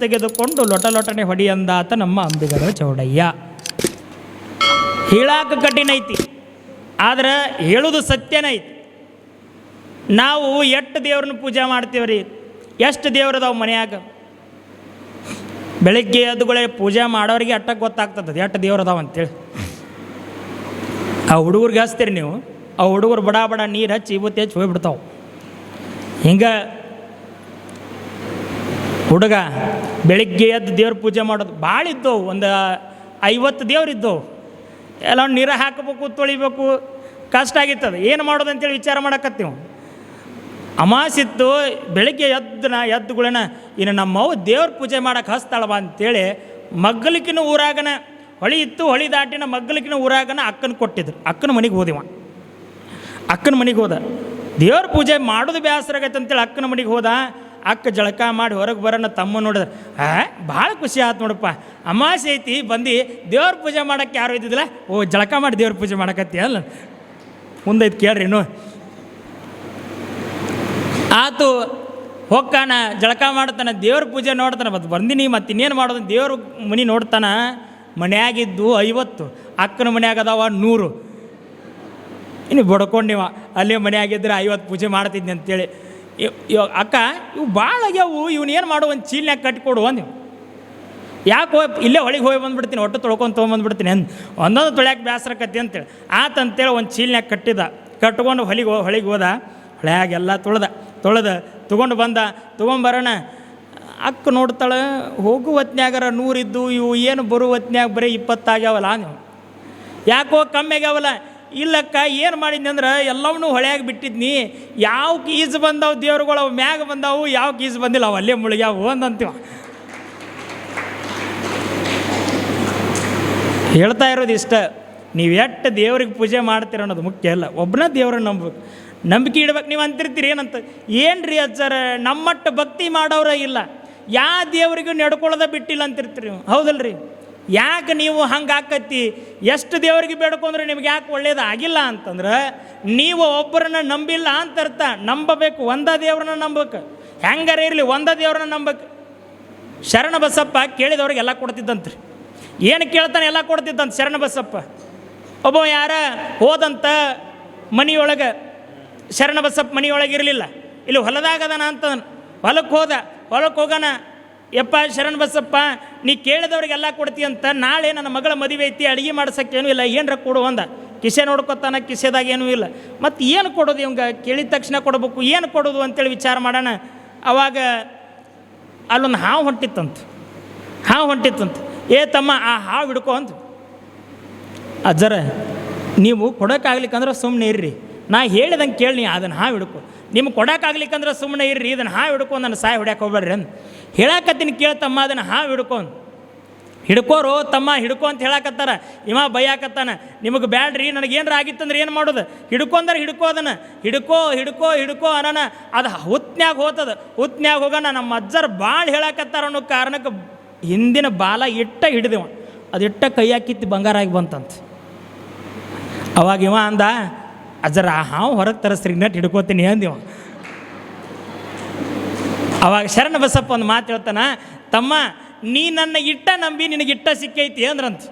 ತೆಗೆದುಕೊಂಡು ಲೊಟ ಲೊಟನೆ ಹೊಡಿಯಂದಾತ ನಮ್ಮ ಅಂಬಿಗರ ಚೌಡಯ್ಯ. ಹೇಳಾಕ ಕಠಿಣ ಐತಿ, ಆದ್ರೆ ಹೇಳುದು ಸತ್ಯನೇ ಐತಿ. ನಾವು ಎಷ್ಟು ದೇವ್ರನ್ನ ಪೂಜೆ ಮಾಡ್ತೀವ್ರಿ, ಎಷ್ಟು ದೇವ್ರದಾವ ಮನ್ಯಾಗ? ಬೆಳಿಗ್ಗೆ ಎದ್ದುಗಳೇ ಪೂಜೆ ಮಾಡೋರಿಗೆ ಅಟ್ಟಕ್ಕೆ ಗೊತ್ತಾಗ್ತದೆ ಎಷ್ಟು ದೇವ್ರದಾವ ಅಂತೇಳಿ. ಆ ಹುಡುಗರಿಗೆ ಹಚ್ತೀರಿ ನೀವು, ಆ ಹುಡುಗರು ಬಡ ಬಡ ನೀರು ಹಚ್ಚಿ ಇವತ್ತು ಹೆಚ್ಚು ಹೋಗ್ಬಿಡ್ತಾವೆ. ಹಿಂಗೆ ಹುಡುಗ ಬೆಳಿಗ್ಗೆ ಎದ್ದು ದೇವ್ರ ಪೂಜೆ ಮಾಡೋದು ಭಾಳ ಇದ್ದವು, ಒಂದು ಐವತ್ತು ದೇವ್ರು ಇದ್ದವು. ಎಲ್ಲ ನೀರ ಹಾಕಬೇಕು, ತೊಳಿಬೇಕು, ಕಷ್ಟ ಆಗಿತ್ತದು. ಏನು ಮಾಡೋದು ಅಂತೇಳಿ ವಿಚಾರ ಮಾಡಕತ್ತೀವಿ. ಅಮಾಸಿತ್ತು, ಬೆಳಿಗ್ಗೆ ಎದ್ದನ ಎದ್ದುಗಳನ್ನ ಇನ್ನು ನಮ್ಮವ್ವ ದೇವ್ರ ಪೂಜೆ ಮಾಡಕ್ಕೆ ಹಸ್ತಾಳವ ಅಂತೇಳಿ ಮಗ್ಗಲಿಕಿನ ಊರಾಗನ, ಹೊಳಿ ಇತ್ತು, ಹೊಳಿ ದಾಟಿನ ಮಗ್ಗಲಿಕಿನ ಊರಾಗನ ಅಕ್ಕನ ಕೊಟ್ಟಿದ್ರು. ಅಕ್ಕನ ಮನೆಗೆ ಹೋದಿವ. ಅಕ್ಕನ ಮನೆಗೆ ಹೋದ. ದೇವ್ರ ಪೂಜೆ ಮಾಡೋದು ಬೇಸರ ಆಗೈತೆ ಅಂತೇಳಿ ಅಕ್ಕನ ಮನೆಗೆ ಹೋದ. ಅಕ್ಕ ಜಳಕ ಮಾಡಿ ಹೊರಗೆ ಬರೋಣ ತಮ್ಮ ನೋಡಿದ್ರೆ ಆ ಭಾಳ ಖುಷಿ ಆಯ್ತು ನೋಡಪ್ಪ. ಅಮಾಸೆ ಐತಿ, ಬಂದು ದೇವ್ರ ಪೂಜೆ ಮಾಡೋಕ್ಕೆ ಯಾರು ಇದ್ದಿದ್ದಿಲ್ಲ? ಓ, ಜಳಕ ಮಾಡಿ ದೇವ್ರ ಪೂಜೆ ಮಾಡಕತ್ತಿ, ಅಲ್ಲ. ಮುಂದೈತೆ ಕೇಳ್ರಿ ಇನ್ನು. ಆತು ಹೊಕ್ಕಾನ ಜಳಕ ಮಾಡ್ತಾನೆ, ದೇವ್ರ ಪೂಜೆ ನೋಡ್ತಾನೆ ಮತ್ತು ಬಂದಿನಿ ಮತ್ತು ಇನ್ನೇನು ಮಾಡೋದು? ದೇವ್ರ ಮನೆ ನೋಡ್ತಾನೆ, ಮನೆಯಾಗಿದ್ದು ಐವತ್ತು, ಅಕ್ಕನ ಮನ್ಯಾಗ ಅದಾವ ನೂರು. ಇನ್ನು ಬಡ್ಕೊಂಡಿವ ಅಲ್ಲಿ ಮನೆಯಾಗಿದ್ದರೆ ಐವತ್ತು ಪೂಜೆ ಮಾಡ್ತಿದ್ನಿ ಅಂತೇಳಿ. ಇವ್- ಇವ್ ಅಕ್ಕ, ಇವು ಭಾಳ ಆಗ್ಯಾವು ಇವನೇನು ಮಾಡು, ಒಂದು ಚೀಲ್ನ್ಯಾಗ ಕಟ್ಟಿಕೊಡು ಅಂದೆವು ಯಾಕೆ ಹೋಗಿ ಇಲ್ಲೇ ಹೊಳಿಗೆ ಹೋಗಿ ಬಂದ್ಬಿಡ್ತೀನಿ, ಹೊಟ್ಟೆ ತೊಳ್ಕೊಂಡು ತೊಗೊಂಬಂದ್ಬಿಡ್ತೀನಿ ಅಂದ್. ಒಂದೊಂದು ತೊಳ್ಯಾಕೆ ಬೇಸರಕತ್ತಿ ಅಂತೇಳಿ ಆತಂತೇಳಿ ಒಂದು ಚೀಲ್ನ್ಯಾಗ ಕಟ್ಟಿದ. ಕಟ್ಕೊಂಡು ಹೊಲಿಗೆ ಹೋ ಹೊಳಿಗೆ ಹೋದ. ಹೊಳ್ಯಾಗೆಲ್ಲ ತೊಳ್ದ. ತೊಳೆದ, ತೊಗೊಂಡು ಬಂದ. ತೊಗೊಂಬರೋಣ ಅಕ್ಕ ನೋಡ್ತಾಳೆ, ಹೋಗು ಹೊತ್ನ್ಯಾಗರ, ನೂರಿದ್ದು, ಇವು ಏನು ಬರೋ ಹೊತ್ನ್ಯಾಗ ಬರೀ ಇಪ್ಪತ್ತಾಗ್ಯಾವಲ್ಲ ನೀವು ಯಾಕೋ ಕಮ್ಮಿ ಆಗ್ಯಾವಲ್ಲ? ಇಲ್ಲಕ್ಕ, ಏನು ಮಾಡಿದ್ನಿ ಅಂದ್ರೆ ಎಲ್ಲವನ್ನೂ ಹೊಳೆಯಾಗಿ ಬಿಟ್ಟಿದ್ನಿ. ಯಾವ ಕೀಸ್ ಬಂದವು ದೇವ್ರುಗಳು, ಅವು ಮ್ಯಾಗ ಬಂದವು, ಯಾವ ಕೀಸ್ ಬಂದಿಲ್ಲ, ಅವು ಅಲ್ಲೇ ಮುಳುಗ್ಯಾವು ಅಂದಂತೀವ. ಹೇಳ್ತಾ ಇರೋದು ಇಷ್ಟ. ನೀವು ಎಷ್ಟು ದೇವ್ರಿಗೆ ಪೂಜೆ ಮಾಡ್ತೀರ ಅನ್ನೋದು ಮುಖ್ಯ ಅಲ್ಲ. ಒಬ್ಬನ ದೇವ್ರನ್ನ ನಂಬಬೇಕು. ನಂಬಿಕೆ ಇಡ್ಬೇಕು ನೀವು ಅಂತಿರ್ತೀರಿ, ಏನಂತ? ಏನು ರೀ ಅಜ್ಜರ, ನಮ್ಮಟ್ಟು ಭಕ್ತಿ ಮಾಡೋರ ಇಲ್ಲ. ಯಾ ದೇವರಿಗೂ ನಡ್ಕೊಳ್ಳೋದ ಬಿಟ್ಟಿಲ್ಲ ಅಂತಿರ್ತೀರಿ ಹೌದಲ್ರಿ? ಯಾಕೆ ನೀವು ಹಂಗೆ ಆಕತ್ತಿ ಎಷ್ಟು ದೇವರಿಗೆ ಬೇಡ್ಕೊಂಡ್ರೆ ನಿಮ್ಗೆ ಯಾಕೆ ಒಳ್ಳೇದು ಆಗಿಲ್ಲ ಅಂತಂದ್ರೆ, ನೀವು ಒಬ್ಬರನ್ನ ನಂಬಿಲ್ಲ ಅಂತ ಅರ್ಥ. ನಂಬಬೇಕು, ಒಂದ ದೇವ್ರನ್ನ ನಂಬಬೇಕು. ಹೆಂಗಾರ ಇರಲಿ, ಒಂದ ದೇವ್ರನ್ನ ನಂಬಬೇಕು ಶರಣ ಬಸಪ್ಪ ಕೇಳಿದವ್ರಿಗೆ ಎಲ್ಲ ಕೊಡ್ತಿದ್ದಂತ್ರಿ. ಏನು ಕೇಳ್ತಾನೆ ಎಲ್ಲ ಕೊಡ್ತಿದ್ದಂತ ಶರಣ ಬಸಪ್ಪ ಒಬ್ಬ ಯಾರ, ಹೋದಂತ ಮನಿಯೊಳಗೆ ಶರಣ ಬಸಪ್ಪ ಮನಿಯೊಳಗೆ ಇರಲಿಲ್ಲ ಇಲ್ಲಿ ಹೊಲದಾಗದನ ಅಂತ ಹೊಲಕ್ಕೆ ಹೋದ ಹೊಲಕ್ಕೆ ಹೋಗೋಣ ಯಪ್ಪ ಶರಣ ಬಸಪ್ಪ, ನೀ ಕೇಳಿದವ್ರಿಗೆಲ್ಲ ಕೊಡ್ತಿ ಅಂತ ನಾಳೆ ನನ್ನ ಮಗಳ ಮದುವೆ ಐತಿ, ಅಡುಗೆ ಮಾಡ್ಸೋಕ್ಕೇನೂ ಇಲ್ಲ, ಏನರ ಕೊಡು ಅಂದ. ಕಿಸೆ ನೋಡ್ಕೊತಾನ, ಕಿಸೆದಾಗ ಏನೂ ಇಲ್ಲ. ಮತ್ತು ಏನು ಕೊಡೋದು ಇವಂಗ? ಕೇಳಿದ ತಕ್ಷಣ ಕೊಡಬೇಕು, ಏನು ಕೊಡೋದು ಅಂತೇಳಿ ವಿಚಾರ ಮಾಡೋಣ. ಅವಾಗ ಅಲ್ಲೊಂದು ಹಾವು ಹೊಂಟಿತ್ತಂತ. ಹಾವು ಹೊಂಟಿತ್ತಂತ. ಏ ತಮ್ಮ, ಆ ಹಾವು ಹಿಡ್ಕೊ ಅಂತ ಅಜ್ಜರ, ನೀವು ಕೊಡೋಕ್ಕಾಗ್ಲಿಕ್ಕಂದ್ರೆ ಸುಮ್ಮನೆ ಇರ್ರಿ. ನಾ ಹೇಳಿದಂಗೆ ಕೇಳಿ ಅದನ್ನು ಹಾವು ಹಿಡ್ಕೊ. ನಿಮ್ಗೆ ಕೊಡೋಕ್ಕಾಗ್ಲಿಕ್ಕಂದ್ರೆ ಸುಮ್ಮನೆ ಇರ್ರಿ, ಇದನ್ನು ಹಾವು ಹಿಡ್ಕೊ, ನನ್ನ ಸಾಯಿ ಹೊಡ್ಯಾಕೆ ಹೋಗ್ಬೇಡ್ರಿ ಅಂದ್. ಹೇಳಾಕತ್ತೀನಿ ಕೇಳ್ತಮ್ಮ ಅದನ್ನು ಹಾವು ಹಿಡ್ಕೊ ಅಂದ್. ಹಿಡ್ಕೋರು ತಮ್ಮ ಹಿಡ್ಕೊ ಅಂತ ಹೇಳಾಕತ್ತಾರ. ಇವ ಬೈಯಾಕತ್ತಾನ. ನಿಮಗೆ ಬ್ಯಾಡ್ರಿ, ನನಗೆ ಏನಾರ ಆಗಿತ್ತಂದ್ರೆ ಏನು ಮಾಡೋದು? ಹಿಡ್ಕೊಂಡ್ರೆ ಹಿಡ್ಕೋ ಅದನ್ನು. ಹಿಡ್ಕೋ ಹಿಡ್ಕೋ ಹಿಡ್ಕೋ ಅನ್ನೋಣ ಅದು ಹುತ್ನ್ಯಾಗ ಹೋತದ. ಹುತ್ನ್ಯಾಗ ಹೋಗೋಣ ನಮ್ಮ ಅಜ್ಜರ್ ಭಾಳ ಹೇಳಾಕತ್ತಾರ ಅನ್ನೋ ಕಾರಣಕ್ಕೆ ಹಿಂದಿನ ಬಾಲ ಇಟ್ಟ ಹಿಡಿದೆವ. ಅದು ಇಟ್ಟ ಕೈಯಾಕಿತ್ತು ಬಂಗಾರ ಆಗಿ ಬಂತಂತ. ಅವಾಗ ಇವ ಅಂದ, ಅಜ್ಜರ ಹಾವು ಹೊರಗೆ ತರಿಸ್ರಿ, ನಟ್ ಹಿಡ್ಕೋತೀನಿ ಅಂದಿವ. ಅವಾಗ ಶರಣ ಬಸಪ್ಪ ಒಂದು ಮಾತು ಹೇಳ್ತಾನೆ, ತಮ್ಮ, ನೀ ನನ್ನ ಇಟ್ಟ ನಂಬಿ ನಿನಗೆ ಇಟ್ಟ ಸಿಕ್ಕೈತಿ ಅಂದ್ರಂತ.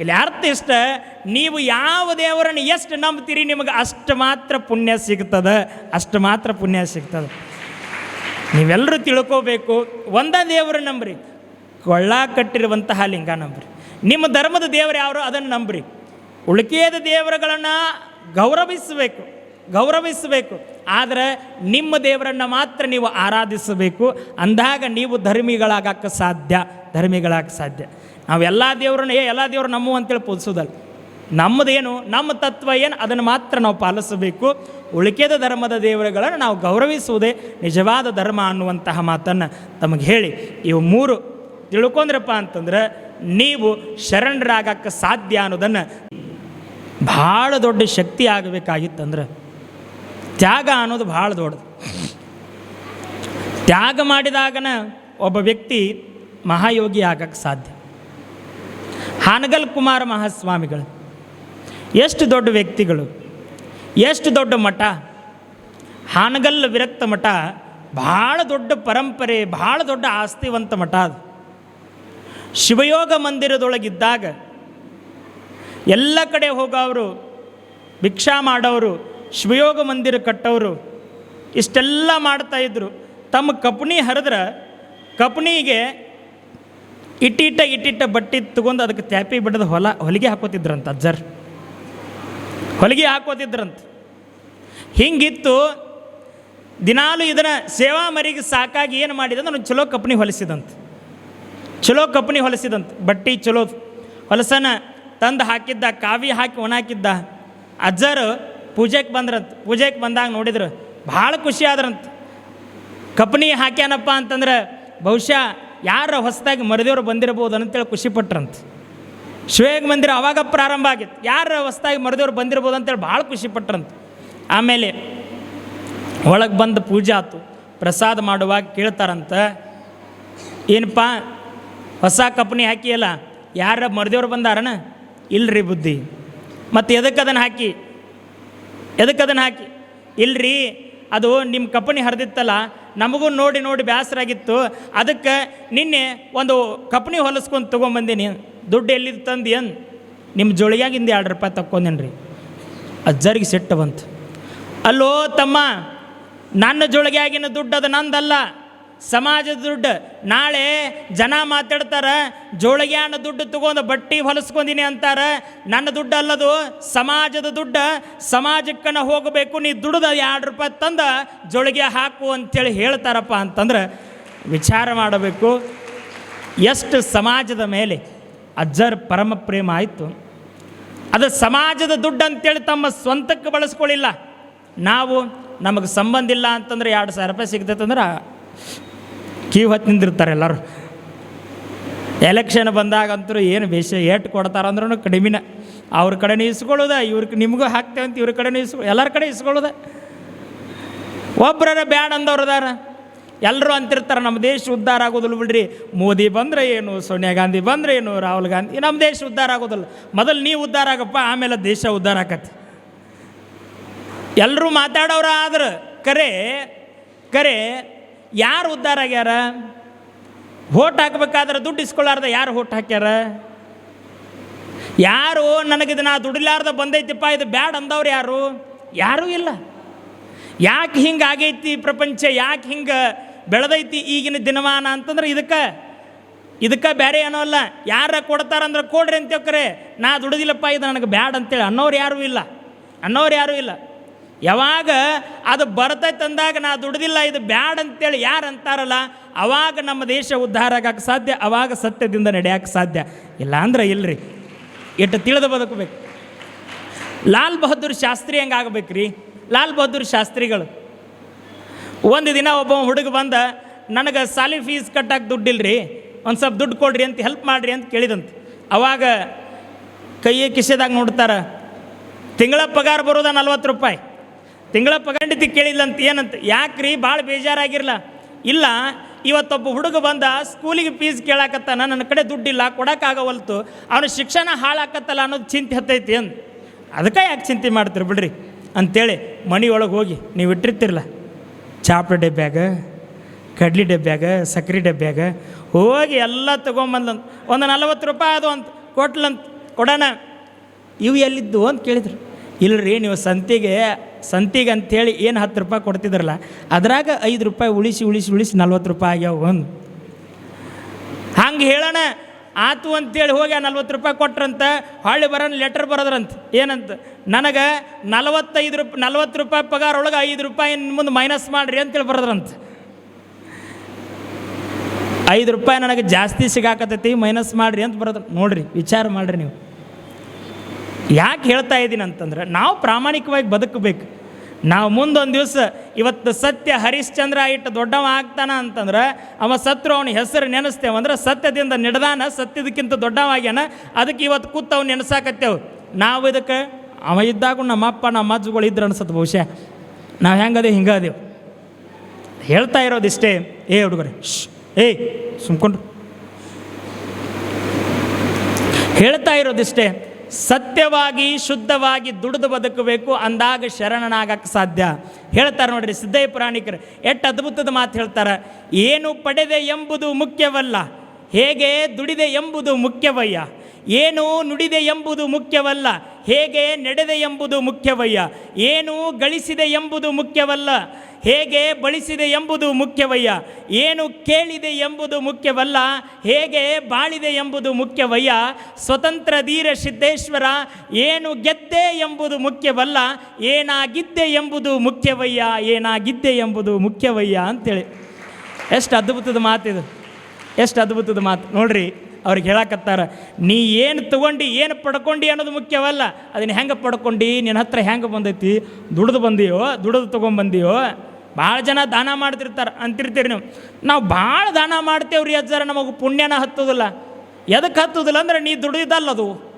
ಇಲ್ಲಿ ಅರ್ಥ ಇಷ್ಟ, ನೀವು ಯಾವ ದೇವರನ್ನು ಎಷ್ಟು ನಂಬ್ತೀರಿ ನಿಮಗೆ ಅಷ್ಟು ಮಾತ್ರ ಪುಣ್ಯ ಸಿಗ್ತದೆ, ಅಷ್ಟು ಮಾತ್ರ ಪುಣ್ಯ ಸಿಗ್ತದೆ. ನೀವೆಲ್ಲರೂ ತಿಳ್ಕೋಬೇಕು, ಒಂದ ದೇವರು ನಂಬ್ರಿ, ಕೊಳ್ಳ ಕಟ್ಟಿರುವಂತಹ ಲಿಂಗ ನಂಬ್ರಿ. ನಿಮ್ಮ ಧರ್ಮದ ದೇವರು ಯಾರು ಅದನ್ನು ನಂಬ್ರಿ. ಉಳಿಕೆಯದ ದೇವರುಗಳನ್ನು ಗೌರವಿಸಬೇಕು. ಗೌರವಿಸಬೇಕು. ಆದರೆ ನಿಮ್ಮ ದೇವರನ್ನು ಮಾತ್ರ ನೀವು ಆರಾಧಿಸಬೇಕು. ಅಂದಾಗ ನೀವು ಧರ್ಮಿಗಳಾಗಕ್ಕೆ ಸಾಧ್ಯ ಧರ್ಮಿಗಳಾಗಕ್ಕೆ ಸಾಧ್ಯ. ನಾವೆಲ್ಲ ದೇವರನ್ನ, ಏ ಎಲ್ಲ ದೇವರು ನಮ್ಮ ಅಂತೇಳಿ ಪೂಜಿಸೋದಲ್ಲ ನಮ್ಮದೇನು, ನಮ್ಮ ತತ್ವ ಏನು, ಅದನ್ನು ಮಾತ್ರ ನಾವು ಪಾಲಿಸಬೇಕು. ಉಳಿಕೆದ ಧರ್ಮದ ದೇವರುಗಳನ್ನು ನಾವು ಗೌರವಿಸುವುದೇ ನಿಜವಾದ ಧರ್ಮ ಅನ್ನುವಂತಹ ಮಾತನ್ನು ತಮಗೆ ಹೇಳಿ. ಇವು ಮೂರು ತಿಳ್ಕೊಂಡ್ರಪ್ಪ ಅಂತಂದ್ರೆ, ನೀವು ಶರಣರಾಗಕ್ಕೆ ಸಾಧ್ಯ ಅನ್ನೋದನ್ನು ಭಾಳ ದೊಡ್ಡ ಶಕ್ತಿ ಆಗಬೇಕಾಗಿತ್ತಂದ್ರೆ ತ್ಯಾಗ ಅನ್ನೋದು ಭಾಳ ದೊಡ್ಡದು. ತ್ಯಾಗ ಮಾಡಿದಾಗನ ಒಬ್ಬ ವ್ಯಕ್ತಿ ಮಹಾಯೋಗಿ ಆಗಕ್ಕೆ ಸಾಧ್ಯ. ಹಾನಗಲ್ ಕುಮಾರ ಮಹಾಸ್ವಾಮಿಗಳು, ಎಷ್ಟು ದೊಡ್ಡ ವ್ಯಕ್ತಿಗಳು, ಎಷ್ಟು ದೊಡ್ಡ ಮಠ, ಹಾನಗಲ್ ವಿರಕ್ತ ಮಠ, ಭಾಳ ದೊಡ್ಡ ಪರಂಪರೆ, ಭಾಳ ದೊಡ್ಡ ಆಸ್ತಿವಂತ ಮಠ ಅದು. ಶಿವಯೋಗ ಮಂದಿರದೊಳಗಿದ್ದಾಗ ಎಲ್ಲ ಕಡೆ ಹೋಗೋರು ಭಿಕ್ಷಾ ಮಾಡೋರು ಶಿವಯೋಗ ಮಂದಿರ ಕಟ್ಟವರು ಇಷ್ಟೆಲ್ಲ ಮಾಡ್ತಾಯಿದ್ರು ತಮ್ಮ ಕಪ್ನಿ ಹರಿದ್ರೆ ಕಪ್ನಿಗೆ ಇಟ್ಟಿಟ್ಟ ಇಟ್ಟಿಟ್ಟ ಬಟ್ಟೆ ತಗೊಂಡು ಅದಕ್ಕೆ ತ್ಯಾಪಿ ಬಿಡದ ಹೊಲ, ಹೊಲಿಗೆ ಹಾಕೋತಿದ್ರಂತ ಅಜ್ಜರ್. ಹೊಲಿಗೆ ಹಾಕೋತಿದ್ರಂತ. ಹಿಂಗಿತ್ತು, ದಿನಾಲು ಇದನ್ನು ಸೇವಾ ಮರಿಗೆ ಸಾಕಾಗಿ ಏನು ಮಾಡಿದ ನಾನು ಚಲೋ ಕಪ್ನಿ ಹೊಲಿಸಿದಂತ. ಚಲೋ ಕಪ್ನಿ ಹೊಲಿಸಿದಂತ. ಬಟ್ಟೆ ಚಲೋ ಹೊಲಸನ ತಂದು ಹಾಕಿದ್ದ, ಕಾವಿ ಹಾಕಿ ಒಣಾಕಿದ್ದ ಅಜ್ಜರು ಪೂಜೆಗೆ ಬಂದ್ರಂತ, ಪೂಜೆಗೆ ಬಂದಾಗ ನೋಡಿದ್ರು ಭಾಳ ಖುಷಿ ಆದ್ರಂತ. ಕಪ್ನಿ ಹಾಕ್ಯಾನಪ್ಪ ಅಂತಂದ್ರೆ ಬಹುಶಃ ಯಾರ ಹೊಸದಾಗಿ ಮರದೇವ್ರು ಬಂದಿರ್ಬೋದು ಅಂತೇಳಿ ಖುಷಿ ಪಟ್ರಂತ. ಶಿವೇಗ ಮಂದಿರ ಅವಾಗ ಪ್ರಾರಂಭ ಆಗಿತ್ತು. ಯಾರು ಹೊಸದಾಗಿ ಮರದೇವ್ರು ಬಂದಿರ್ಬೋದು ಅಂತೇಳಿ ಭಾಳ ಖುಷಿ ಪಟ್ರಂತ. ಆಮೇಲೆ ಒಳಗೆ ಬಂದು ಪೂಜೆ ಆಯ್ತು ಪ್ರಸಾದ ಮಾಡುವಾಗ ಕೇಳ್ತಾರಂತ, ಏನಪ್ಪ, ಹೊಸ ಕಪ್ನಿ ಹಾಕಿಯಲ್ಲ, ಯಾರ ಮರದೇವ್ರು ಬಂದಾರನ? ಇಲ್ರಿ ಬುದ್ಧಿ. ಮತ್ತು ಎದಕ್ಕೆ ಅದನ್ನು ಹಾಕಿ? ಎದಕ್ಕೆ ಅದನ್ನು ಹಾಕಿ? ಇಲ್ರಿ, ಅದು ನಿಮ್ಮ ಕಂಪನಿ ಹರಿದಿತ್ತಲ್ಲ, ನಮಗೂ ನೋಡಿ ನೋಡಿ ಬೇಸರಾಗಿತ್ತು ಅದಕ್ಕೆ ನಿನ್ನೆ ಒಂದು ಕಂಪ್ನಿ ಹೊಲಿಸ್ಕೊಂಡು ತೊಗೊಂಬಂದೀನಿ. ದುಡ್ಡು ಎಲ್ಲಿದ್ದು ತಂದು ಏನು ನಿಮ್ಮ ಜೋಳಿಯಾಗಿಂದ ಎರಡು ರೂಪಾಯಿ ತಕ್ಕೊಂದೇನ್ರಿ. ಅಜ್ಜರಿಗೆ ಸಿಟ್ಟು ಬಂತು. ಅಲ್ಲೋ ತಮ್ಮ, ನನ್ನ ಜೋಳಿಗೆಯಾಗಿನ ದುಡ್ಡು ಅದು ನಂದಲ್ಲ. ಸಮಾಜದ ದುಡ್ಡು. ನಾಳೆ ಜನ ಮಾತಾಡ್ತಾರೆ, ಜೋಳಿಗ್ಯಾನ ದುಡ್ಡು ತಗೊಂಡು ಬಟ್ಟಿ ಹೊಲಿಸ್ಕೊಂಡಿನಿ ಅಂತಾರೆ. ನನ್ನ ದುಡ್ಡು ಅಲ್ಲದು, ಸಮಾಜದ ದುಡ್ಡು, ಸಮಾಜಕ್ಕನ ಹೋಗಬೇಕು, ನೀ ದುಡ್ದು ಎರಡು ರೂಪಾಯಿ ತಂದ ಜೋಳಿಗೆ ಹಾಕು ಅಂತೇಳಿ ಹೇಳ್ತಾರಪ್ಪ ಅಂತಂದ್ರೆ ವಿಚಾರ ಮಾಡಬೇಕು. ಎಷ್ಟು ಸಮಾಜದ ಮೇಲೆ ಅಜ್ಜರ್ ಪರಮ ಪ್ರೇಮ ಆಯಿತು. ಅದು ಸಮಾಜದ ದುಡ್ಡು ಅಂತೇಳಿ ತಮ್ಮ ಸ್ವಂತಕ್ಕೆ ಬಳಸ್ಕೊಳ್ಳಿಲ್ಲ. ನಾವು ನಮಗೆ ಸಂಬಂಧ ಇಲ್ಲ ಅಂತಂದ್ರೆ ಎರಡು ಸಾವಿರ ರೂಪಾಯಿ ಸಿಗ್ತೈತಂದ್ರೆ ಕ್ಯೂ ಹೊತ್ತು ನಿಂದಿರ್ತಾರೆ ಎಲ್ಲರೂ. ಎಲೆಕ್ಷನ್ ಬಂದಾಗಂತೂ ಏನು ಬೇಷ ಏಟ್ ಕೊಡ್ತಾರಂದ್ರೂ ಕಡಿಮೆನ. ಅವ್ರ ಕಡೆನೂ ಇಸ್ಕೊಳ್ಳೋದ, ಇವ್ರ ನಿಮಗೂ ಹಾಕ್ತೇವೆ ಅಂತ ಇವ್ರ ಕಡೆನೂ ಇಸ್ಕೊ ಎಲ್ಲರ ಕಡೆ ಇಸ್ಕೊಳ್ಳೋದ. ಒಬ್ಬರ ಬ್ಯಾಡ ಅಂದವ್ರದಾರ ಎಲ್ಲರೂ ಅಂತಿರ್ತಾರೆ ನಮ್ಮ ದೇಶ ಉದ್ಧಾರ ಆಗೋದಿಲ್ಲ ಬಿಡ್ರಿ. ಮೋದಿ ಬಂದರೆ ಏನು, ಸೋನಿಯಾ ಗಾಂಧಿ ಬಂದರೆ ಏನು, ರಾಹುಲ್ ಗಾಂಧಿ ನಮ್ಮ ದೇಶ ಉದ್ಧಾರ ಆಗೋದಿಲ್ಲ. ಮೊದಲು ನೀವು ಉದ್ಧಾರ ಆಗಪ್ಪ, ಆಮೇಲೆ ದೇಶ ಉದ್ಧಾರ ಆಕತ್ತೆ. ಎಲ್ಲರೂ ಮಾತಾಡೋರ ಆದ್ರೆ ಕರೆ ಕರೆ ಯಾರು ಉದ್ಧಾರ ಆಗ್ಯಾರ? ಓಟ್ ಹಾಕಬೇಕಾದ್ರೆ ದುಡ್ಡು ಇಸ್ಕೊಳ್ಳಾರ್ದ ಯಾರು ಓಟ್ ಹಾಕ್ಯಾರ? ಯಾರು ನನಗಿದು ನಾ ದುಡಿಲಾರ್ದ ಬಂದೈತಿಪ್ಪ, ಇದು ಬ್ಯಾಡ್ ಅಂದವ್ರು ಯಾರು? ಯಾರೂ ಇಲ್ಲ. ಯಾಕೆ ಹಿಂಗೆ ಆಗೈತಿ ಪ್ರಪಂಚ? ಯಾಕೆ ಹಿಂಗೆ ಬೆಳೆದೈತಿ ಈಗಿನ ದಿನಮಾನ ಅಂತಂದ್ರೆ ಇದಕ್ಕೆ ಇದಕ್ಕೆ ಬೇರೆ ಏನೋ ಅಲ್ಲ. ಯಾರ ಕೊಡ್ತಾರಂದ್ರೆ ಕೊಡ್ರಿ ಅಂತೇವ್ರೆ ಕರೆ. ನಾ ದುಡಿದಿಲ್ಲಪ್ಪ, ಇದು ನನಗೆ ಬ್ಯಾಡ್ ಅಂತೇಳಿ. ಅನ್ನೋರು ಯಾರೂ ಇಲ್ಲ. ಅನ್ನೋರು ಯಾರೂ ಇಲ್ಲ. ಯಾವಾಗ ಅದು ಬರ್ತೈತೆ ಅಂದಾಗ ನಾ ದುಡ್ದಿಲ್ಲ, ಇದು ಬ್ಯಾಡ್ ಅಂತೇಳಿ ಯಾರು ಅಂತಾರಲ್ಲ, ಅವಾಗ ನಮ್ಮ ದೇಶ ಉದ್ಧಾರ ಆಗಕ್ಕೆ ಸಾಧ್ಯ, ಅವಾಗ ಸತ್ಯದಿಂದ ನಡೆಯಕ್ಕೆ ಸಾಧ್ಯ. ಇಲ್ಲ ಅಂದ್ರೆ ಇಲ್ರಿ. ಇಟ್ಟು ತಿಳಿದು ಬದುಕಬೇಕು. ಲಾಲ್ ಬಹದ್ದೂರ್ ಶಾಸ್ತ್ರಿ ಹೆಂಗಾಗಬೇಕ್ರಿ ಆಗ್ಬೇಕ್ರಿ? ಲಾಲ್ ಬಹದ್ದೂರ್ ಶಾಸ್ತ್ರಿಗಳು. ಒಂದು ದಿನ ಒಬ್ಬ ಹುಡುಗ ಬಂದ, ನನಗೆ ಸಾಲಿ ಫೀಸ್ ಕಟ್ಟಕ್ಕೆ ದುಡ್ಡಿಲ್ರಿ, ಒಂದು ಸ್ವಲ್ಪ ದುಡ್ಡು ಕೊಡ್ರಿ ಅಂತ ಹೆಲ್ಪ್ ಮಾಡ್ರಿ ಅಂತ ಕೇಳಿದಂತೆ. ಅವಾಗ ಕೈಯ ಕಿಸೆದಾಗ ನೋಡ್ತಾರ, ತಿಂಗಳ ಪಗಾರ ಬರೋದ ನಲ್ವತ್ತು ರೂಪಾಯಿ. ತಿಂಗಳ ಪಗಂಡಿತಿ ಕೇಳಿಲ್ಲಂತ ಏನಂತ? ಯಾಕ್ರಿ? ಭಾಳ ಬೇಜಾರಾಗಿರಲ್ಲ ಇಲ್ಲ, ಇವತ್ತೊಬ್ಬ ಹುಡುಗ ಬಂದ ಸ್ಕೂಲಿಗೆ ಫೀಸ್ ಕೇಳಾಕತ್ತಾನ, ನನ್ನ ಕಡೆ ದುಡ್ಡಿಲ್ಲ, ಕೊಡೋಕ್ಕಾಗವಲ್ತು, ಅವನ ಶಿಕ್ಷಣ ಹಾಳಾಕತ್ತಲ್ಲ ಅನ್ನೋದು ಚಿಂತೆ ಹತ್ತೈತಿ ಅಂತ ಅದಕ್ಕೆ ಯಾಕೆ ಚಿಂತೆ ಮಾಡ್ತೀರಿ ಬಿಡ್ರಿ? ಅಂತೇಳಿ ಮನೆಯೊಳಗೆ ಹೋಗಿ, ನೀವು ಇಟ್ಟಿರ್ತಿರಲ್ಲ ಚಾಪ್ಡ ಡಬ್ಬ್ಯಾಗ ಕಡ್ಲಿ ಡಬ್ಬ್ಯಾಗ ಸಕ್ರೆ ಡಬ್ಬ್ಯಾಗ ಹೋಗಿ ಎಲ್ಲ ತೊಗೊಂಬಂದಂತ ಒಂದು ನಲವತ್ತು ರೂಪಾಯಿ ಅದು ಅಂತ, ಕೊಟ್ಲಂತ, ಕೊಡೋಣ. ಇವು ಎಲ್ಲಿದ್ದು ಅಂತ ಕೇಳಿದ್ರು. ಇಲ್ಲರಿ ನೀವು ಸಂತಿಗೆ ಸಂತಿಗೆ ಅಂಥೇಳಿ ಏನು ಹತ್ತು ರೂಪಾಯಿ ಕೊಡ್ತಿದ್ರಲ್ಲ, ಅದ್ರಾಗ ಐದು ರೂಪಾಯಿ ಉಳಿಸಿ ಉಳಿಸಿ ಉಳಿಸಿ ನಲ್ವತ್ತು ರೂಪಾಯಿ ಆಗ್ಯಾವ ಒಂದು ಹಂಗೆ ಹೇಳೋಣ, ಆತು ಅಂತೇಳಿ ಹೋಗಿ ನಲ್ವತ್ತು ರೂಪಾಯಿ ಕೊಟ್ರಂತ, ಹೊಳ್ಳಿ ಬರೋಣ ಲೆಟರ್ ಬರೋದ್ರಂತ. ಏನಂತ, ನನಗೆ ನಲವತ್ತೈದು ರೂಪಾಯಿ ನಲ್ವತ್ತು ರೂಪಾಯಿ ಪಗಾರ ಒಳಗೆ ಐದು ರೂಪಾಯಿ ಮುಂದೆ ಮೈನಸ್ ಮಾಡಿರಿ ಅಂತೇಳಿ ಬರೋದ್ರಂತ. ಐದು ರೂಪಾಯಿ ನನಗೆ ಜಾಸ್ತಿ ಸಿಗಾಕತ್ತೈತಿ ಮೈನಸ್ ಮಾಡಿರಿ ಅಂತ ಬರೋದು, ನೋಡ್ರಿ, ವಿಚಾರ ಮಾಡಿರಿ ನೀವು. ಯಾಕೆ ಹೇಳ್ತಾ ಇದ್ದೀನಿ ಅಂತಂದ್ರೆ ನಾವು ಪ್ರಾಮಾಣಿಕವಾಗಿ ಬದುಕಬೇಕು. ನಾವು ಮುಂದೊಂದು ದಿವಸ ಇವತ್ತು ಸತ್ಯ ಹರಿಶ್ಚಂದ್ರ ಇಟ್ಟು ದೊಡ್ಡವ ಆಗ್ತಾನ ಅಂತಂದ್ರೆ ಅವ ಸತ್ರು ಅವನ ಹೆಸರು ನೆನೆಸ್ತೇವೆ ಅಂದ್ರೆ ಸತ್ಯದಿಂದ ನಿಡ್ದಾನ, ಸತ್ಯದಕ್ಕಿಂತ ದೊಡ್ಡವಾಗ್ಯಾನ ಅದಕ್ಕೆ ಇವತ್ತು ಕೂತು ಅವ್ನು ನೆನೆಸಾಕತ್ತೇವು. ನಾವು ಇದಕ್ಕೆ, ಅವ ಇದ್ದಾಗ ನಮ್ಮ ಅಪ್ಪ, ನಮ್ಮ ಅಜ್ಜಗಳು ಇದ್ರೆ ಅನ್ಸತ್ತೆ ಬಹುಶಃ. ನಾವು ಹೆಂಗದೆ ಹಿಂಗದೇವು. ಹೇಳ್ತಾ ಇರೋದಿಷ್ಟೇ. ಏ ಹುಡುಗರೆ ಶ್ ಏಯ್ ಸುಮ್ಕೊಂಡ್ರು. ಹೇಳ್ತಾ ಇರೋದಿಷ್ಟೇ. ಸತ್ಯವಾಗಿ, ಶುದ್ಧವಾಗಿ ದುಡಿದು ಬದುಕಬೇಕು, ಅಂದಾಗ ಶರಣನಾಗಕ್ಕೆ ಸಾಧ್ಯ. ಹೇಳ್ತಾರೆ ನೋಡ್ರಿ ಸಿದ್ದಯ್ಯ ಪುರಾಣಿಕರು, ಎಷ್ಟು ಅದ್ಭುತದ ಮಾತು ಹೇಳ್ತಾರೆ. ಏನು ಪಡೆದೆ ಎಂಬುದು ಮುಖ್ಯವಲ್ಲ, ಹೇಗೆ ದುಡಿದೆ ಎಂಬುದು ಮುಖ್ಯವಯ್ಯ. ಏನು ನುಡಿದೆ ಎಂಬುದು ಮುಖ್ಯವಲ್ಲ, ಹೇಗೆ ನಡೆದೆ ಎಂಬುದು ಮುಖ್ಯವಯ್ಯ. ಏನು ಗಳಿಸಿದೆ ಎಂಬುದು ಮುಖ್ಯವಲ್ಲ, ಹೇಗೆ ಬಳಸಿದೆ ಎಂಬುದು ಮುಖ್ಯವಯ್ಯ. ಏನು ಕೇಳಿದೆ ಎಂಬುದು ಮುಖ್ಯವಲ್ಲ, ಹೇಗೆ ಬಾಳಿದೆ ಎಂಬುದು ಮುಖ್ಯವಯ್ಯ. ಸ್ವತಂತ್ರ ಧೀರ ಸಿದ್ದೇಶ್ವರ, ಏನು ಗೆದ್ದೆ ಎಂಬುದು ಮುಖ್ಯವಲ್ಲ, ಏನಾಗಿದ್ದೆ ಎಂಬುದು ಮುಖ್ಯವಯ್ಯ, ಏನಾಗಿದ್ದೆ ಎಂಬುದು ಮುಖ್ಯವಯ್ಯ ಅಂತೇಳಿ. ಎಷ್ಟು ಅದ್ಭುತದ ಮಾತಿದು, ಎಷ್ಟು ಅದ್ಭುತದ ಮಾತು. ನೋಡ್ರಿ. ಅವ್ರಿಗೆ ಹೇಳಕತ್ತಾರ, ನೀ ಏನು ತಗೊಂಡು, ಏನು ಪಡ್ಕೊಂಡು ಅನ್ನೋದು ಮುಖ್ಯವಲ್ಲ. ಅದನ್ನ ಹೆಂಗೆ ಪಡ್ಕೊಂಡು? ನಿನ್ನ ಹತ್ರ ಹೆಂಗೆ ಬಂದೈತಿ? ದುಡಿದು ಬಂದಿಯೋ? ದುಡಿದು ತೊಗೊಂಬಂದಿಯೋ? ಭಾಳ ಜನ ದಾನ ಮಾಡ್ತಿರ್ತಾರೆ. ಅಂತಿರ್ತೀರಿ ನೀವು. ನಾವು ಭಾಳ ದಾನ ಮಾಡ್ತೇವ್ರಿ ಅಜ್ಜಾರ, ನಮಗೆ ಪುಣ್ಯನ ಹತ್ತೋದಿಲ್ಲ. ಎದಕ್ಕೆ ಹತ್ತೋದಿಲ್ಲ ಅಂದ್ರೆ ನೀ ದುಡಿದಲ್ಲ ಅದು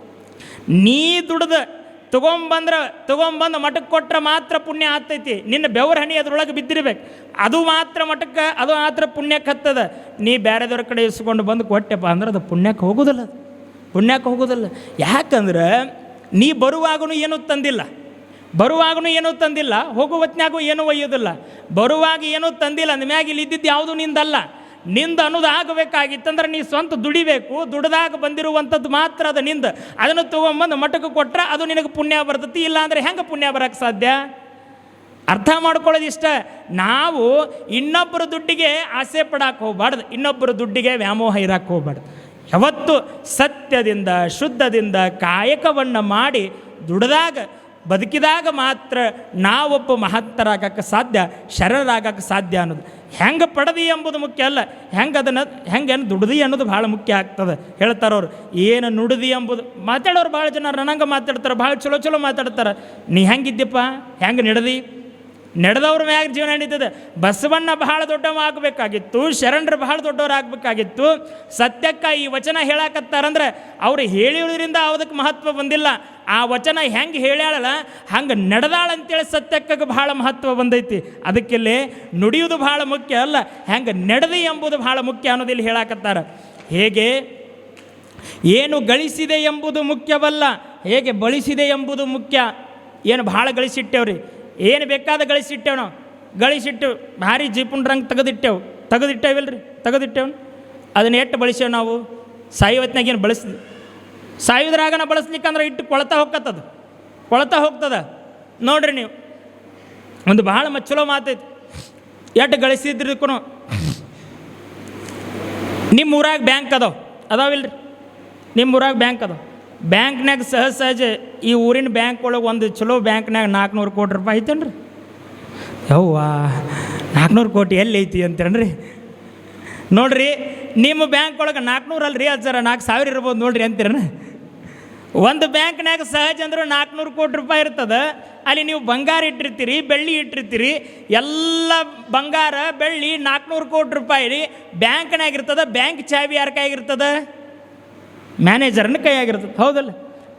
ನೀ ದುಡ್ದು ತೊಗೊಂಬಂದ್ರೆ, ತೊಗೊಂಬಂದು ಮಠಕ್ಕೆ ಕೊಟ್ರೆ ಮಾತ್ರ ಪುಣ್ಯ ಆಗ್ತೈತಿ. ನಿನ್ನ ಬೆವರ ಹನಿ ಅದ್ರೊಳಗೆ ಬಿದ್ದಿರ್ಬೇಕು. ಅದು ಮಾತ್ರ ಮಠಕ್ಕೆ, ಅದು ಮಾತ್ರ ಪುಣ್ಯಕ್ಕೆ ಹತ್ತದ. ನೀ ಬೇರೆದವ್ರ ಕಡೆ ಇಸ್ಕೊಂಡು ಬಂದು ಕೊಟ್ಟೆಪ್ಪ ಅಂದ್ರೆ ಅದು ಪುಣ್ಯಕ್ಕೆ ಹೋಗೋದಿಲ್ಲ ಪುಣ್ಯಕ್ಕೆ ಹೋಗೋದಿಲ್ಲ. ಯಾಕಂದ್ರೆ ನೀ ಬರುವಾಗೂ ಏನೂ ತಂದಿಲ್ಲ. ಬರುವಾಗೂ ಏನೂ ತಂದಿಲ್ಲ. ಹೋಗುವತ್ನಾಗೂ ಏನೂ ಒಯ್ಯೋದಿಲ್ಲ. ಬರುವಾಗ ಏನೂ ತಂದಿಲ್ಲ. ಅಂದಮ್ಯಾಗ ಇಲ್ಲಿ ಇದ್ದಿದ್ದು ಯಾವುದು ನಿಂದಲ್ಲ. ನಿಂದ ಅನ್ನೋದು ಆಗಬೇಕಾಗಿತ್ತಂದ್ರೆ ನೀ ಸ್ವಂತ ದುಡಿಬೇಕು, ದುಡ್ದಾಗ ಬಂದಿರುವಂಥದ್ದು ಮಾತ್ರ ಅದು ನಿಂದ. ಅದನ್ನು ತೊಗೊಂಬಂದು ಮಠಕ್ಕೆ ಕೊಟ್ಟರೆ ಅದು ನಿನಗೆ ಪುಣ್ಯ ಬರ್ತತಿ ಇಲ್ಲ ಅಂದ್ರೆ ಹೆಂಗೆ ಪುಣ್ಯ ಬರೋಕ್ಕೆ ಸಾಧ್ಯ? ಅರ್ಥ ಮಾಡ್ಕೊಳ್ಳೋದು ಇಷ್ಟ. ನಾವು ಇನ್ನೊಬ್ಬರ ದುಡ್ಡಿಗೆ ಆಸೆ ಪಡಕ್ಕೆ ಹೋಗ್ಬಾರ್ದು, ಇನ್ನೊಬ್ಬರ ದುಡ್ಡಿಗೆ ವ್ಯಾಮೋಹ ಇರಕ್ಕೆ ಹೋಗ್ಬಾರ್ದು. ಯಾವತ್ತು ಸತ್ಯದಿಂದ, ಶುದ್ಧದಿಂದ ಕಾಯಕವನ್ನು ಮಾಡಿ ದುಡಿದಾಗ, ಬದುಕಿದಾಗ ಮಾತ್ರ ನಾವೊಬ್ಬ ಮಹತ್ತರಾಗಕ್ಕೆ ಸಾಧ್ಯ, ಶರಣರಾಗಕ್ಕೆ ಸಾಧ್ಯ ಅನ್ನೋದು. ಹೆಂಗೆ ಪಡೆದಿ ಎಂಬುದು ಮುಖ್ಯ ಅಲ್ಲ. ಹೆಂಗೆ ಅದನ್ನು, ಹೆಂಗೆ ದುಡ್ದಿ ಅನ್ನೋದು ಭಾಳ ಮುಖ್ಯ ಆಗ್ತದೆ. ಹೇಳ್ತಾರವ್ರು, ಏನು ನುಡಿದಿ ಎಂಬುದು, ಮಾತಾಡೋರು ಭಾಳ ಜನ ನನಗೆ ಮಾತಾಡ್ತಾರೆ, ಭಾಳ ಚಲೋ ಚಲೋ ಮಾತಾಡ್ತಾರೆ. ನೀ ಹೆಂಗಿದ್ದೀಪ್ಪ? ಹೆಂಗೆ ನಡೆದಿ? ನಡೆದವ್ರ ಮ್ಯಾಗ ಜೀವನ ನಡೀತದೆ. ಬಸವಣ್ಣ ಬಹಳ ದೊಡ್ಡವ ಆಗಬೇಕಾಗಿತ್ತು ಶರಣರು ಬಹಳ ದೊಡ್ಡವ್ರು ಆಗಬೇಕಾಗಿತ್ತು ಸತ್ಯಕ್ಕ ಈ ವಚನ ಹೇಳಕತ್ತಾರಂದ್ರೆ ಅವ್ರು ಹೇಳಿರೋದ್ರಿಂದ ಅದಕ್ಕೆ ಮಹತ್ವ ಬಂದಿಲ್ಲ. ಆ ವಚನ ಹೆಂಗೆ ಹೇಳ್ಯಾಳಲ್ಲ, ಹಂಗೆ ನಡೆದಾಳಂತೇಳಿ ಅಂತೇಳಿ ಸತ್ಯಕ್ಕಗೆ ಬಹಳ ಮಹತ್ವ ಬಂದೈತಿ. ಅದಕ್ಕಿಲ್ಲಿ ನುಡಿಯುವುದು ಬಹಳ ಮುಖ್ಯ ಅಲ್ಲ, ಹೆಂಗೆ ನಡೆದಿ ಎಂಬುದು ಬಹಳ ಮುಖ್ಯ ಅನ್ನೋದಿಲ್ಲಿ ಹೇಳಾಕತ್ತಾರ. ಹೇಗೆ? ಏನು ಗಳಿಸಿದೆ ಎಂಬುದು ಮುಖ್ಯವಲ್ಲ, ಹೇಗೆ ಬಳಸಿದೆ ಎಂಬುದು ಮುಖ್ಯ. ಏನು ಭಾಳ ಗಳಿಸಿಟ್ಟೇವ್ರಿ? ಏನು ಬೇಕಾದ ಗಳಿಸಿಟ್ಟೆವು ನಾವು ಗಳಿಸಿಟ್ಟು ಭಾರಿ ಜೀಪುನ್ ರಂಗ್ ತೆಗೆದಿಟ್ಟೆವು. ತೆಗೆದಿಟ್ಟೇವಿಲ್ರಿ? ತೆಗೆದಿಟ್ಟೆವು. ಅದನ್ನ ಎಷ್ಟು ಬಳಸೇವು ನಾವು? ಸಾಯುವತ್ನಾಗ ಏನು ಸಾಯುವುದ್ರಾಗ ನಾವು ಬಳಸ್ಲಿಕ್ಕಂದ್ರೆ ಇಟ್ಟು ಕೊಳ್ತಾ ಹೋಗ್ತದ. ಕೊಳ್ತಾ ಹೋಗ್ತದ. ನೋಡ್ರಿ ನೀವು. ಒಂದು ಭಾಳ ಮಚ್ಚಲೋ ಚಲೋ ಮಾತೈತಿ. ಎಷ್ಟು ಗಳಿಸಿದ್ರಕ್ಕೂ ನಿಮ್ಮ ಊರಾಗ ಬ್ಯಾಂಕ್ ಅದಾವ. ಅದಾವಿಲ್ರಿ? ನಿಮ್ಮ ಊರಾಗ ಬ್ಯಾಂಕ್ ಅದಾವ. ಬ್ಯಾಂಕ್ನಾಗ ಸಹಜ ಸಹಜ ಈ ಊರಿನ ಬ್ಯಾಂಕ್ ಒಳಗೆ ಒಂದು ಚಲೋ ಬ್ಯಾಂಕ್ನಾಗ ನಾಲ್ಕುನೂರು ಕೋಟಿ ರೂಪಾಯಿ ಐತೇನ್ರಿ? ಯವ್ವ ನಾಲ್ಕುನೂರು ಕೋಟಿ ಎಲ್ಲಿ ಐತಿ ಅಂತೇನ್ರಿ ನೋಡ್ರಿ, ನಿಮ್ಮ ಬ್ಯಾಂಕ್ ಒಳಗೆ ನಾಲ್ಕುನೂರು ಅಲ್ರಿ ಅಜ್ಜರ ನಾಲ್ಕು ಸಾವಿರ ಇರ್ಬೋದು ನೋಡ್ರಿ ಅಂತೀರನ? ಒಂದು ಬ್ಯಾಂಕ್ನಾಗ ಸಹಜ ಅಂದ್ರೆ ನಾಲ್ಕುನೂರು ಕೋಟಿ ರೂಪಾಯಿ ಇರ್ತದೆ. ಅಲ್ಲಿ ನೀವು ಬಂಗಾರ ಇಟ್ಟಿರ್ತೀರಿ, ಬೆಳ್ಳಿ ಇಟ್ಟಿರ್ತೀರಿ, ಎಲ್ಲ ಬಂಗಾರ, ಬೆಳ್ಳಿ ನಾಲ್ಕುನೂರು ಕೋಟಿ ರೂಪಾಯಿ ರೀ ಬ್ಯಾಂಕ್ನಾಗ ಇರ್ತದೆ, ಬ್ಯಾಂಕ್ ಚಾವಿ ಯಾರ ಕೈಯಾಗಿರ್ತದೆ ಮ್ಯಾನೇಜರ್ನ ಕೈಯಾಗಿರ್ತದೆ ಹೌದಲ್ಲ?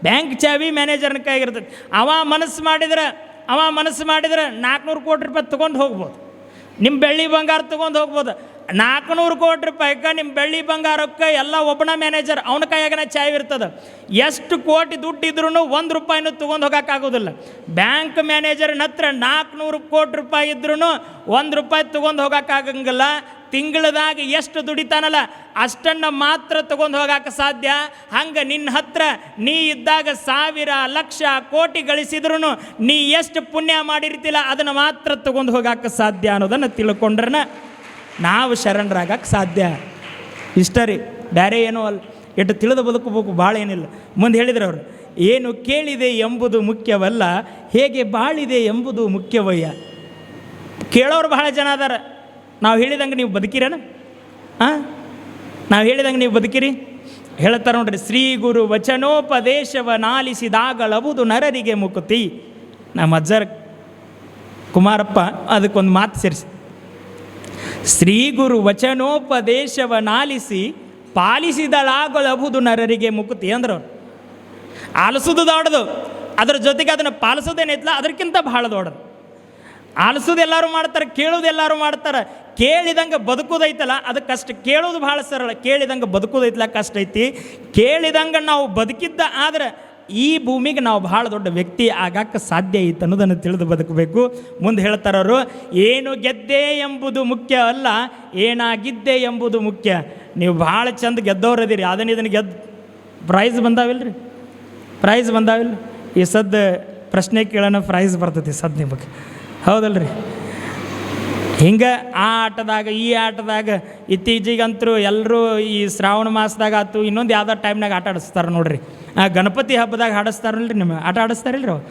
ಬ್ಯಾಂಕ್ ಚಾವಿ ಮ್ಯಾನೇಜರ್ನ ಕೈಯಾಗಿರ್ತದೆ ಅವ ಮನಸ್ಸು ಮಾಡಿದ್ರೆ, ಅವ ಮನಸ್ಸು ಮಾಡಿದ್ರೆ ನಾಲ್ಕುನೂರು ಕೋಟಿ ರೂಪಾಯಿ ತೊಗೊಂಡು ಹೋಗ್ಬೋದು. ನಿಮ್ಮ ಬೆಳ್ಳಿ ಬಂಗಾರ ತೊಗೊಂಡು ಹೋಗ್ಬೋದು. ನಾಲ್ಕುನೂರು ಕೋಟಿ ರೂಪಾಯಿಗೆ ನಿಮ್ಮ ಬೆಳ್ಳಿ ಬಂಗಾರಕ್ಕೆ ಎಲ್ಲ ಒಬ್ಬನ ಮ್ಯಾನೇಜರ್ ಅವನ ಕೈಯಾಗನ ಚಾಯ್ ಇರ್ತದೆ. ಎಷ್ಟು ಕೋಟಿ ದುಡ್ಡು ಇದ್ರೂ ಒಂದು ರೂಪಾಯಿನೂ ತೊಗೊಂಡು ಹೋಗೋಕ್ಕಾಗೋದಿಲ್ಲ ಬ್ಯಾಂಕ್ ಮ್ಯಾನೇಜರ್ನ ಹತ್ರ ನಾಲ್ಕುನೂರು ಕೋಟಿ ರೂಪಾಯಿ ಇದ್ರೂ ಒಂದು ರೂಪಾಯಿ ತೊಗೊಂಡು ಹೋಗೋಕ್ಕಾಗಂಗಿಲ್ಲ ತಿಂಗಳದಾಗ ಎಷ್ಟು ದುಡಿತಾನಲ್ಲ, ಅಷ್ಟನ್ನು ಮಾತ್ರ ತೊಗೊಂಡು ಹೋಗಕ್ಕೆ ಸಾಧ್ಯ. ಹಂಗೆ ನಿನ್ನ ಹತ್ರ ನೀ ಇದ್ದಾಗ ಸಾವಿರ ಲಕ್ಷ ಕೋಟಿ ಗಳಿಸಿದ್ರೂ ನೀ ಎಷ್ಟು ಪುಣ್ಯ ಮಾಡಿರ್ತಿಲ್ಲ, ಅದನ್ನು ಮಾತ್ರ ತೊಗೊಂಡು ಹೋಗಕ್ಕೆ ಸಾಧ್ಯ ಅನ್ನೋದನ್ನು ತಿಳ್ಕೊಂಡ್ರನ ನಾವು ಶರಣರಾಗಕ್ಕೆ ಸಾಧ್ಯ. ಇಷ್ಟ ರೀ. ಬೇರೆ ಏನೂ ಅಲ್ಲ ಎಷ್ಟು ತಿಳಿದು ಬದುಕಬೇಕು, ಭಾಳ ಏನಿಲ್ಲ. ಮುಂದೆ ಹೇಳಿದ್ರು ಅವರು, ಏನು ಕೇಳಿದೆ ಎಂಬುದು ಮುಖ್ಯವಲ್ಲ, ಹೇಗೆ ಬಾಳಿದೆ ಎಂಬುದು ಮುಖ್ಯವಯ್ಯ. ಕೇಳೋರು ಬಹಳ ಜನ ಅದಾರ. ನಾವು ಹೇಳಿದಂಗೆ ನೀವು ಬದುಕಿರೇನ? ಹಾಂ ನಾವು ಹೇಳಿದಂಗೆ ನೀವು ಬದುಕಿರಿ? ಹೇಳ್ತಾರೆ ನೋಡ್ರಿ, ಶ್ರೀ ಗುರು ವಚನೋಪದೇಶವ ನಾಲಿಸಿದಾಗಲಬುದು ನರರಿಗೆ ಮುಕುತಿ. ನಮ್ಮ ಅಜ್ಜರ್ ಕುಮಾರಪ್ಪ ಅದಕ್ಕೊಂದು ಮಾತು ಸೇರಿಸಿ. ಶ್ರೀ ಗುರು ವಚನೋಪದೇಶವನಾಲಿಸಿ ಪಾಲಿಸಿದಳಾಗಲಬಹುದು ನರರಿಗೆ ಮುಕುತಿ ಅಂದ್ರೆ ಅವ್ರು. ಆಲಿಸೋದು ದೊಡ್ಡದು. ಅದ್ರ ಜೊತೆಗೆ ಅದನ್ನು ಪಾಲಿಸೋದೇನೈತಲ್ಲ ಅದಕ್ಕಿಂತ ಭಾಳ ದೊಡ್ಡದು. ಆಲಿಸೋದು ಎಲ್ಲರೂ ಮಾಡ್ತಾರೆ, ಕೇಳೋದು ಎಲ್ಲರೂ ಮಾಡ್ತಾರೆ, ಕೇಳಿದಂಗೆ ಬದುಕೋದೈತಲ್ಲ ಅದು ಕಷ್ಟ ಕೇಳೋದು ಭಾಳ ಸರಳ. ಕೇಳಿದಂಗೆ ಬದುಕೋದೈತಲ್ಲ ಕಷ್ಟ ಐತಿ. ಕೇಳಿದಂಗೆ ನಾವು ಬದುಕಿದ್ದ ಆದ್ರೆ ಈ ಭೂಮಿಗೆ ನಾವು ಭಾಳ ದೊಡ್ಡ ವ್ಯಕ್ತಿ ಆಗಕ್ಕೆ ಸಾಧ್ಯ ಐತೆ ಅನ್ನೋದನ್ನು ತಿಳಿದು ಬದುಕಬೇಕು. ಮುಂದೆ ಹೇಳ್ತಾರವರು, ಏನು ಗೆದ್ದೆ ಎಂಬುದು ಮುಖ್ಯ ಅಲ್ಲ, ಏನಾಗಿದ್ದೆ ಎಂಬುದು ಮುಖ್ಯ. ನೀವು ಭಾಳ ಚಂದ ಗೆದ್ದವ್ರದಿರಿ ಅದನ್ನು ಇದನ್ನು ಗೆದ್ದು ಪ್ರೈಸ್ ಬಂದಾವಿಲ್ರಿ? ಪ್ರೈಸ್ ಬಂದಾವಿಲ್ಲ ಈ ಸದ್ದು ಪ್ರಶ್ನೆ ಕೇಳೋಣ ಪ್ರೈಸ್ ಬರ್ತೈತಿ ಸದ್ದು ನಿಮಗೆ. ಹೌದಲ್ರಿ? ಹಿಂಗೆ ಆ ಆಟದಾಗ, ಈ ಆಟದಾಗ ಇತ್ತೀಚೆಗಂತರೂ ಎಲ್ಲರೂ ಈ ಶ್ರಾವಣ ಮಾಸದಾಗ ಆತು, ಇನ್ನೊಂದು ಯಾವ್ದೋ ಟೈಮ್ನಾಗ ಆಟ ಆಡಿಸ್ತಾರೆ ನೋಡ್ರಿ. ಆ ಗಣಪತಿ ಹಬ್ಬದಾಗ ಆಡಿಸ್ತಾರಲ್ರಿ ನಿಮ್ಮ ಆಟ ಆಡಿಸ್ತಾರಲ್ರಿ ಅವ್ರು.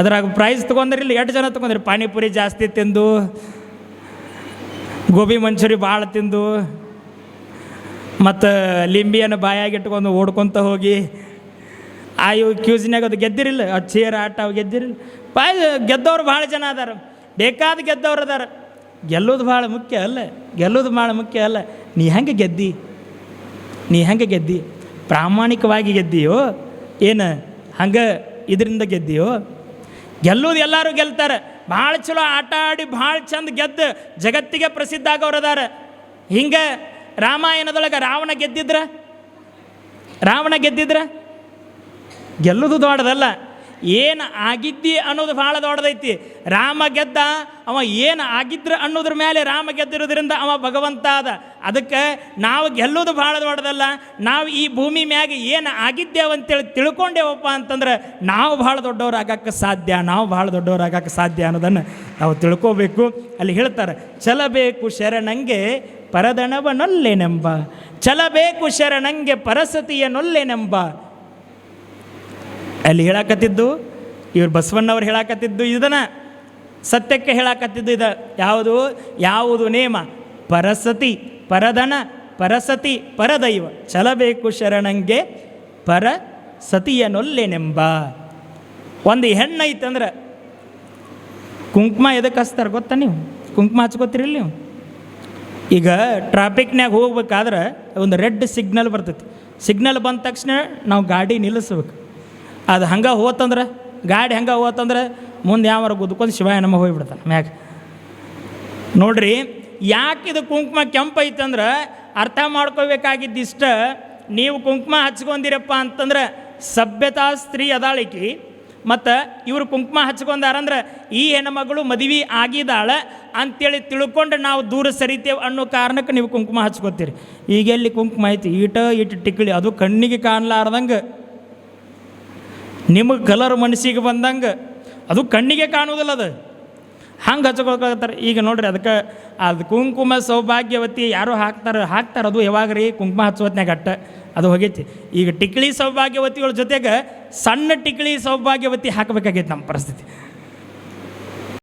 ಅದ್ರಾಗ ಪ್ರೈಸ್ ತೊಗೊಂಡ್ರಿಲ್ಲ ಎಷ್ಟು ಜನ ತೊಗೊಂಡ್ರಿ? ಪಾನಿಪುರಿ ಜಾಸ್ತಿ ತಿಂದು, ಗೋಬಿ ಮಂಚೂರಿ ಭಾಳ ತಿಂದು, ಮತ್ತು ಲಿಂಬಿಯನ್ನು ಬಾಯಾಗಿಟ್ಕೊಂಡು ಓಡ್ಕೊತ ಹೋಗಿ, ಆ ಇವು ಕ್ಯೂಸ್ನ್ಯಾಗ ಅದು ಗೆದ್ದಿರಿಲ್ಲ ಆ ಚೇರ್ ಆಟ ಗೆದ್ದಿರಿಲ್ಲ. ಬಾಯ್ ಗೆದ್ದವ್ರು ಭಾಳ ಜನ ಅದಾರ. ಬೇಕಾದ ಗೆದ್ದವ್ರು ಅದಾರ. ಗೆಲ್ಲೋದು ಭಾಳ ಮುಖ್ಯ ಅಲ್ಲ. ಗೆಲ್ಲೋದು ಭಾಳ ಮುಖ್ಯ ಅಲ್ಲ. ನೀ ಹೆಂಗೆ ಗೆದ್ದಿ? ನೀ ಹೆಂಗೆ ಗೆದ್ದಿ? ಪ್ರಾಮಾಣಿಕವಾಗಿ ಗೆದ್ದಿಯೋ? ಏನು? ಹಂಗೆ ಇದರಿಂದ ಗೆದ್ದಿಯೋ? ಗೆಲ್ಲೋದು ಎಲ್ಲರೂ ಗೆಲ್ತಾರೆ. ಭಾಳ ಚಲೋ ಆಟ ಆಡಿ ಭಾಳ ಚಂದ ಗೆದ್ದು ಜಗತ್ತಿಗೆ ಪ್ರಸಿದ್ಧ ಆಗೋರು ಅದಾರ. ಹಿಂಗೆ ರಾಮಾಯಣದೊಳಗೆ ರಾವಣ ಗೆದ್ದಿದ್ರ? ರಾವಣ ಗೆದ್ದಿದ್ರ? ಗೆಲ್ಲುದು ದೊಡ್ಡದಲ್ಲ. ಏನು ಆಗಿದ್ದಿ ಅನ್ನೋದು ಭಾಳ ದೊಡ್ಡದೈತಿ. ರಾಮ ಗೆದ್ದ, ಅವ ಏನು ಆಗಿದ್ರ ಅನ್ನೋದ್ರ ಮೇಲೆ ರಾಮ ಗೆದ್ದಿರೋದ್ರಿಂದ ಅವ ಭಗವಂತ ಅದ ಅದಕ್ಕೆ ನಾವು ಗೆಲ್ಲೋದು ಭಾಳ ದೊಡ್ಡದಲ್ಲ. ನಾವು ಈ ಭೂಮಿ ಮ್ಯಾಗ ಏನು ಆಗಿದ್ದೇವೆ ಅಂತೇಳಿ ತಿಳ್ಕೊಂಡೇವಪ್ಪ ಅಂತಂದ್ರೆ ನಾವು ಭಾಳ ದೊಡ್ಡವರಾಗಕ್ಕೆ ಸಾಧ್ಯ, ನಾವು ಭಾಳ ದೊಡ್ಡವರಾಗಕ್ಕೆ ಸಾಧ್ಯ ಅನ್ನೋದನ್ನು ನಾವು ತಿಳ್ಕೋಬೇಕು. ಅಲ್ಲಿ ಹೇಳ್ತಾರೆ, ಚಲಬೇಕು ಶರಣಂಗೆ ಪರದಣವನೊಲ್ಲೆನೆಂಬ ಚಲಬೇಕು ಶರಣಂಗೆ ಪರಸತಿಯನೊಲ್ಲೆನೆಂಬ ಅಲ್ಲಿ ಹೇಳಾಕತ್ತಿದ್ದು, ಇವ್ರು ಬಸವಣ್ಣವ್ರು ಹೇಳಾಕತ್ತಿದ್ದು ಇದನ್ನ, ಸತ್ಯಕ್ಕೆ ಹೇಳಾಕತ್ತಿದ್ದು ಇದು. ಯಾವುದು? ಯಾವುದು ನೇಮ? ಪರಸತಿ ಪರದನ ಪರಸತಿ, ಪರದೈವ. ಚಲಬೇಕು ಶರಣಂಗೆ ಪರ ಸತಿಯನೊಲ್ಲೆನೆಂಬ ಒಂದು ಹೆಣ್ಣೈತಂದ್ರೆ ಕುಂಕುಮ ಎದಕ್ಕೆ ಹಚ್ತಾರೆ ಗೊತ್ತಾ ನೀವು? ಕುಂಕುಮ ಹಚ್ಕೋತೀರಿಲ್ಲ ನೀವು? ಈಗ ಟ್ರಾಫಿಕ್ನಾಗ ಹೋಗ್ಬೇಕಾದ್ರೆ, ಒಂದು ರೆಡ್ ಸಿಗ್ನಲ್ ಬರ್ತೈತಿ. ಸಿಗ್ನಲ್ ಬಂದ ತಕ್ಷಣ ನಾವು ಗಾಡಿ ನಿಲ್ಲಿಸ್ಬೇಕು. ಅದು ಹಂಗೆ ಹೋತಂದ್ರೆ, ಗಾಡಿ ಹಂಗೆ ಹೋತಂದ್ರೆ ಮುಂದೆ ಯಾವಾರ ಗುದ್ಕೊಂಡು ಶಿವಾಯ ನಮ್ಮ ಹೋಗ್ಬಿಡ್ತಾನೆ ಮ್ಯಾಗ. ನೋಡ್ರಿ, ಯಾಕೆ ಇದು ಕುಂಕುಮ ಕೆಂಪೈತಂದ್ರೆ ಅರ್ಥ ಮಾಡ್ಕೋಬೇಕಾಗಿದ್ದಿಷ್ಟ ನೀವು ಕುಂಕುಮ ಹಚ್ಕೊಂಡಿರಪ್ಪ ಅಂತಂದ್ರೆ ಸಭ್ಯತಾ ಸ್ತ್ರೀ ಅದಾಳಿಕಿ, ಮತ್ತು ಇವರು ಕುಂಕುಮ ಹಚ್ಕೊಂಡಾರಂದ್ರೆ ಈ ಹೆಣ್ಮಗಳು ಮದುವೆ ಆಗಿದ್ದಾಳೆ ಅಂತೇಳಿ ತಿಳ್ಕೊಂಡು ನಾವು ದೂರ ಸರಿತೇವೆ ಅನ್ನೋ ಕಾರಣಕ್ಕೆ ನೀವು ಕುಂಕುಮ ಹಚ್ಕೋತೀರಿ. ಈಗೆಲ್ಲಿ ಕುಂಕುಮ ಐತಿ, ಈಟ ಇಟ್ಟು ಟಿಕ್ಳಿ, ಅದು ಕಣ್ಣಿಗೆ ಕಾಣಲಾರ್ದಂಗೆ ನಿಮಗೆ ಕಲರ್ ಮನಸ್ಸಿಗೆ ಬಂದಂಗೆ ಅದು ಕಣ್ಣಿಗೆ ಕಾಣುವುದಿಲ್ಲ ಅದು. ಹಂಗೆ ಹಚ್ಕೊಳ್ಕಾಗತ್ತಾರೆ ಈಗ ನೋಡ್ರಿ ಅದಕ್ಕೆ ಅದು ಕುಂಕುಮ ಸೌಭಾಗ್ಯವತಿ ಯಾರು ಹಾಕ್ತಾರೆ ಹಾಕ್ತಾರೆ ಅದು ಯಾವಾಗ ರೀ? ಕುಂಕುಮ ಹಚ್ಚುವತ್ನಾಗ ಅಟ್ಟ ಅದು ಹೋಗೈತಿ. ಈಗ ಟಿಕ್ಳಿ ಸೌಭಾಗ್ಯವತಿಗಳ ಜೊತೆಗೆ ಸಣ್ಣ ಟಿಕ್ಳಿ ಸೌಭಾಗ್ಯವತಿ ಹಾಕಬೇಕಾಗೈತಿ ನಮ್ಮ ಪರಿಸ್ಥಿತಿ.